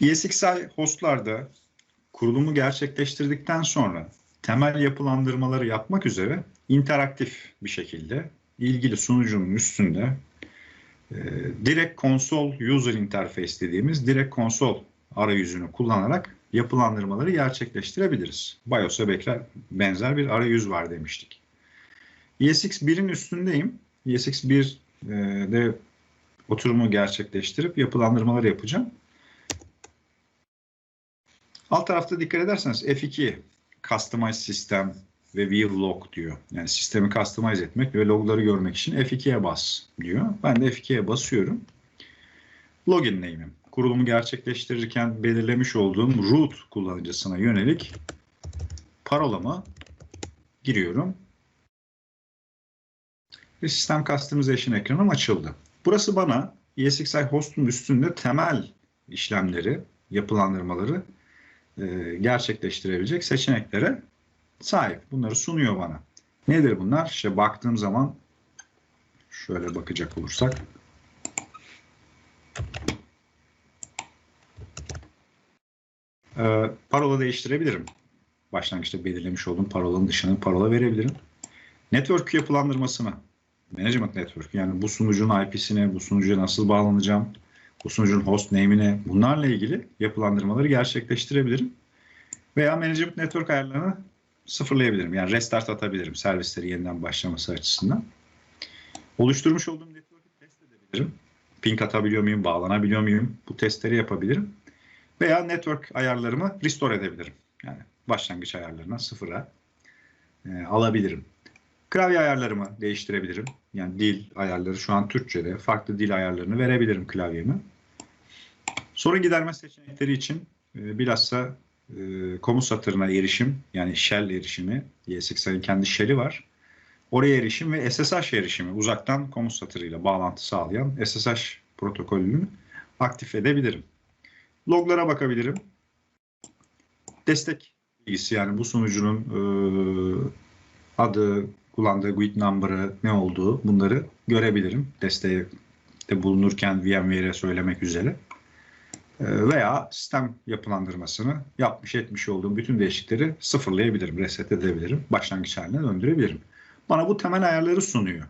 ESXi hostlarda kurulumu gerçekleştirdikten sonra temel yapılandırmaları yapmak üzere interaktif bir şekilde ilgili sunucunun üstünde e, direkt konsol user interface dediğimiz direkt konsol arayüzünü kullanarak yapılandırmaları gerçekleştirebiliriz. BIOS'a benzer bir arayüz var demiştik. ESX 1'in üstündeyim. ESX 1'de oturumu gerçekleştirip yapılandırmaları yapacağım. Alt tarafta dikkat ederseniz F2 Customize System ve View Log diyor. Yani sistemi customize etmek ve logları görmek için F2'ye bas diyor. Ben de F2'ye basıyorum. Login name'im. Kurulumu gerçekleştirirken belirlemiş olduğum root kullanıcısına yönelik parolamı giriyorum. Ve System Customization ekranım açıldı. Burası bana ESXi host'un üstünde temel işlemleri, yapılandırmaları gerçekleştirebilecek seçeneklere sahip. Bunları sunuyor bana. Nedir bunlar? İşte baktığım zaman şöyle bakacak olursak e, parola değiştirebilirim. Başlangıçta belirlemiş olduğum parolanın dışına parola verebilirim. Network yapılandırmasını Management Network yani bu sunucunun IP'sine, bu sunucuya nasıl bağlanacağım, bu sunucunun host name'ine bunlarla ilgili yapılandırmaları gerçekleştirebilirim. Veya Management Network ayarlarını sıfırlayabilirim. Yani restart atabilirim servisleri yeniden başlaması açısından. Oluşturmuş olduğum network'ü test edebilirim. Ping atabiliyor muyum, bağlanabiliyor muyum? Bu testleri yapabilirim. Veya network ayarlarımı restore edebilirim. Yani başlangıç ayarlarına sıfıra e, alabilirim. Klavye ayarlarımı değiştirebilirim. Yani dil ayarları şu an Türkçe'de. Farklı dil ayarlarını verebilirim klavyeme. Sorun giderme seçenekleri için e, bilhassa e, komut satırına erişim yani shell erişimi, ESX'in kendi shell'i var. Oraya erişim ve SSH erişimi uzaktan komut satırıyla bağlantı sağlayan SSH protokolünü aktif edebilirim. Loglara bakabilirim. Destek bilgisi yani bu sunucunun e, adı, kullandığı GUID number'ı ne olduğu bunları görebilirim. Desteğde bulunurken VMware'e söylemek üzere. Ee, Veya sistem yapılandırmasını yapmış etmiş olduğum bütün değişiklikleri sıfırlayabilirim, reset edebilirim, başlangıç haline döndürebilirim. Bana bu temel ayarları sunuyor.